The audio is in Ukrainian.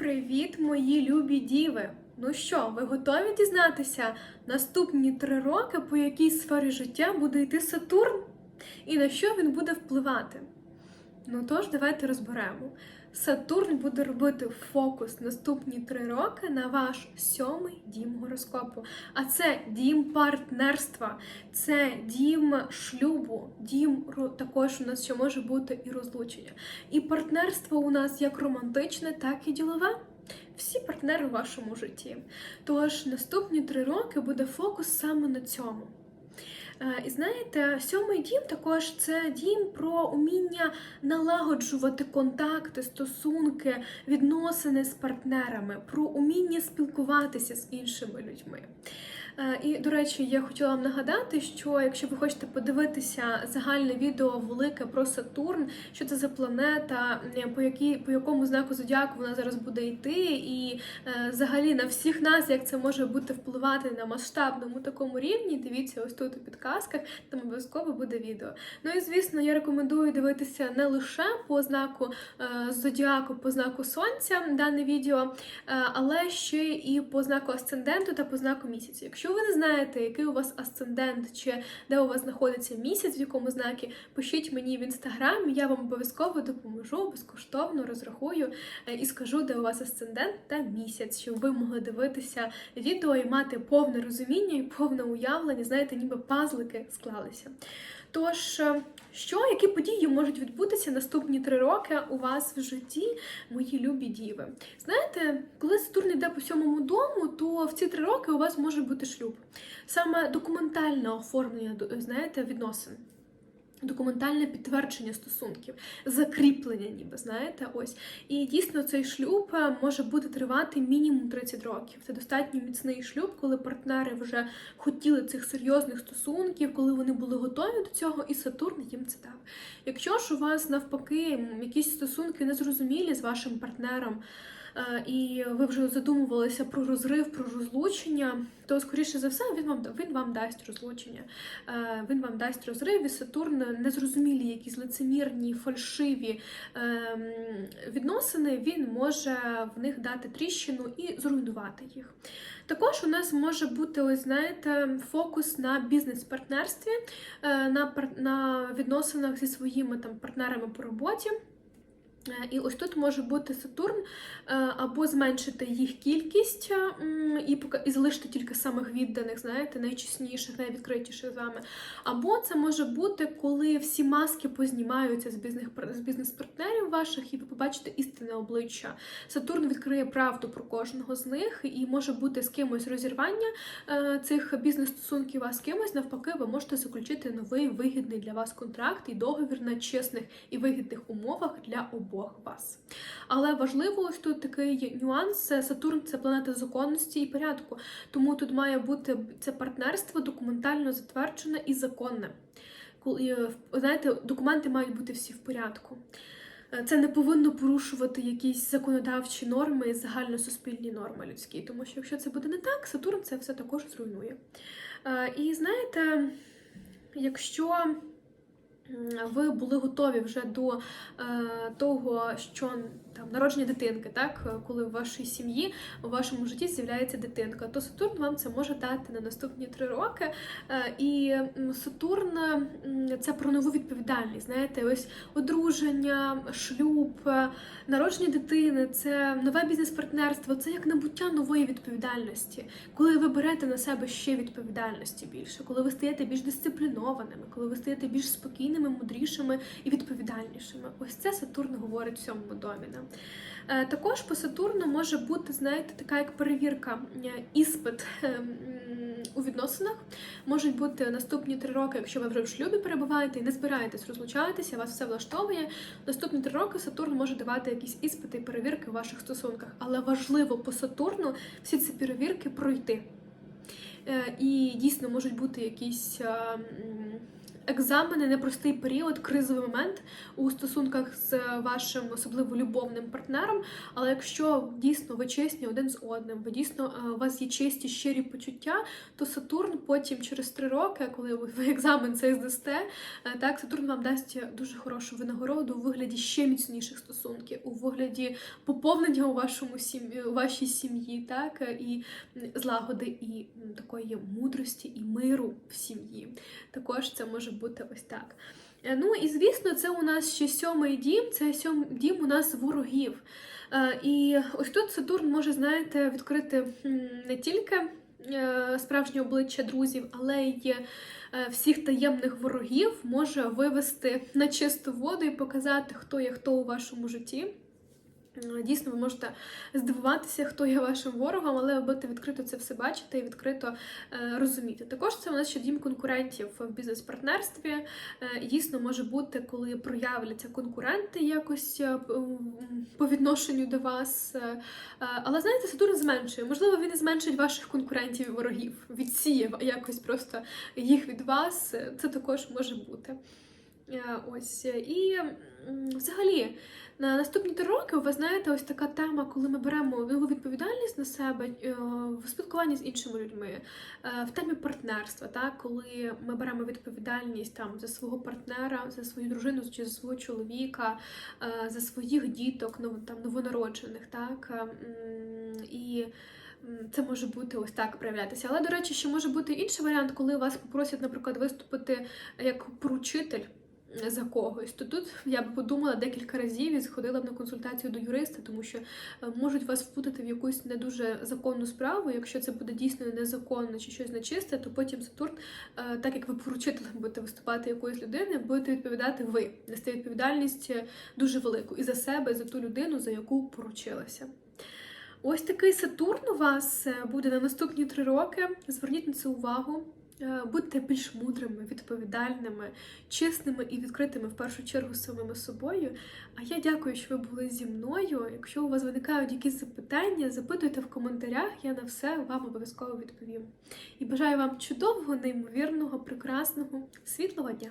Привіт, мої любі діви! Ну що, ви готові дізнатися наступні три роки, по якій сфері життя буде йти Сатурн? І на що він буде впливати? Ну тож, давайте розберемо. Сатурн буде робити фокус наступні три роки на ваш сьомий дім гороскопу. А це дім партнерства, це дім шлюбу, дім також у нас ще може бути і розлучення. І партнерство у нас як романтичне, так і ділове. Всі партнери у вашому житті. Тож наступні три роки буде фокус саме на цьому. Е, І знаєте, сьомий дім також це дім про уміння налагоджувати контакти, стосунки, відносини з партнерами, про уміння спілкуватися з іншими людьми. Е, І, до речі, я хотіла вам нагадати, що якщо ви хочете подивитися загальне відео велике про Сатурн, що це за планета, е, по якій по якому знаку зодіаку вона зараз буде йти, і е, взагалі на всіх нас, як це може бути впливати на масштабному такому рівні, дивіться ось тут у підказках, там обов'язково буде відео. Ну і звісно, я рекомендую дивитися не лише по знаку зодіаку, по знаку сонця дане відео, але ще і по знаку асценденту та по знаку місяця. Якщо ви не знаєте, який у вас асцендент чи де у вас знаходиться місяць, в якому знакі, пишіть мені в інстаграмі, я вам обов'язково допоможу, безкоштовно розрахую е, і скажу, де у вас асцендент та місяць, щоб ви могли дивитися відео і мати повне розуміння і повне уявлення, знаєте, ніби пазлики склалися. Тож, е, що, які події можуть відбутися наступні три роки у вас в житті, мої любі діви? Знаєте, коли Сатурн йде по сьомому дому, то в ці три роки у вас може бути шлюб. Саме документальне оформлення, знаєте, відносин. Документальне підтвердження стосунків, закріплення, ніби знаєте, ось. І дійсно цей шлюб е, може бути тривати мінімум 30 років. Це достатньо міцний шлюб, коли партнери вже хотіли цих серйозних стосунків, коли вони були готові до цього, і Сатурн їм це дав. Якщо ж у вас навпаки якісь стосунки незрозумілі з вашим партнером, е, і ви вже задумувалися про розрив, про розлучення, то скоріше за все він вам він вам дасть розлучення. Е, Він вам дасть розрив, і Сатурн незрозумілі, якісь лицемірні, фальшиві ем, відносини. Він може в них дати тріщину і зруйнувати їх. Також у нас може бути, ось знаєте, фокус на бізнес-партнерстві, е, на, на відносинах зі своїми там партнерами по роботі. Е, І ось тут може бути Сатурн е, або зменшити їх кількість е, і залишити тільки самих відданих, знаєте, найчесніших, найвідкритіших з вами. Або це може бути, коли всі маски познімаються з бізнес з бізнес-партнерів ваших, і ви побачите істинне обличчя. Сатурн відкриє правду про кожного з них, і може бути з кимось розірвання цих бізнес-стосунків, а з кимось навпаки, ви можете заключити новий вигідний для вас контракт і договір на чесних і вигідних умовах для обох вас. Але важливо ось тут такий нюанс: Сатурн це планета законності і порядку. Тому тут має бути це партнерство документально затверджене і законне. Е, знаєте, документи мають бути всі в порядку. Е, Це не повинно порушувати якісь законодавчі норми і загальносуспільні норми людські, тому що якщо це буде не так, Сатурн це все також зруйнує. Е, І знаєте, якщо ви були готові вже до е, того, що там народження дитинки, так коли в вашій сім'ї у вашому житті з'являється дитинка, то Сатурн вам це може дати на наступні три роки. Е, і Сатурн це про нову відповідальність. Знаєте, ось одруження, шлюб, е, народження дитини, це нове бізнес-партнерство, це як набуття нової відповідальності, коли ви берете на себе ще відповідальності більше, коли ви стаєте більш дисциплінованими, коли ви стаєте більш спокійними, мудрішими і відповідальнішими. Ось це Сатурн говорить в цьому домі. нам. Е, Також по Сатурну може бути, знаєте, така як перевірка, е, іспит е, у відносинах. Можуть бути наступні три роки, якщо ви вже в шлюбі перебуваєте і не збираєтесь розлучатися, вас все влаштовує. Наступні три роки Сатурн може давати якісь іспити і перевірки в ваших стосунках. Але важливо по Сатурну всі ці перевірки пройти. І дійсно можуть бути якісь екзамени, непростий період, кризовий момент у стосунках з вашим особливо любовним партнером. Але якщо дійсно ви чесні один з одним, ви дійсно е, у вас є чисті щирі почуття, то Сатурн потім через три роки, коли ви екзамен цей здасте, е, так Сатурн вам дасть дуже хорошу винагороду у вигляді ще міцніших стосунків, у вигляді поповнення у вашому сім'ї, у вашій сім'ї, так і злагоди, і такої мудрості, і миру в сім'ї. Також це може бути ось так. Е, Ну і звісно, це у нас ще сьомий дім. Це сьомий дім у нас ворогів. Е, І ось тут Сатурн може, знаєте, відкрити не тільки е, справжнє обличчя друзів, але й всіх таємних ворогів може вивести на чисту воду і показати, хто є хто у вашому житті. Е, Дійсно, ви можете здивуватися, хто є вашим ворогом, але ви будете відкрито це все бачити і відкрито е, розуміти. Також це у нас ще дім конкурентів в бізнес-партнерстві. Е, дійсно може бути, коли проявляться конкуренти якось е, по відношенню до вас. Е, е, але знаєте, Сатурн зменшує. Можливо, він і зменшить ваших конкурентів і ворогів, відсіє якось просто їх від вас. Це також може бути. Е, Ось і взагалі на наступні три роки ви знаєте, ось така тема, коли ми беремо нову відповідальність на себе е, в спілкуванні з іншими людьми, е, в темі партнерства, так коли ми беремо відповідальність там за свого партнера, за свою дружину чи за свого чоловіка, за своїх діток, там новонароджених, так і. Це може бути ось так проявлятися. Але, до речі, ще може бути інший варіант, коли вас попросять, наприклад, виступити як поручитель за когось, то тут я б подумала декілька разів і сходила б на консультацію до юриста, тому що е, можуть вас впутати в якусь не дуже законну справу. Якщо це буде дійсно незаконно чи щось нечисте, то потім Сатурн, е, так як ви поручителем будете виступати якоїсь людини, будете відповідати ви, нести відповідальність е, дуже велику і за себе, і за ту людину, за яку поручилася. Ось такий Сатурн у вас буде на наступні три роки. Зверніть на це увагу. Е, Будьте більш мудрими, відповідальними, чесними і відкритими в першу чергу самими собою. А я дякую, що ви були зі мною. Якщо у вас виникають якісь запитання, запитуйте в коментарях, я на все вам обов'язково відповім. І бажаю вам чудового, неймовірного, прекрасного, світлого дня!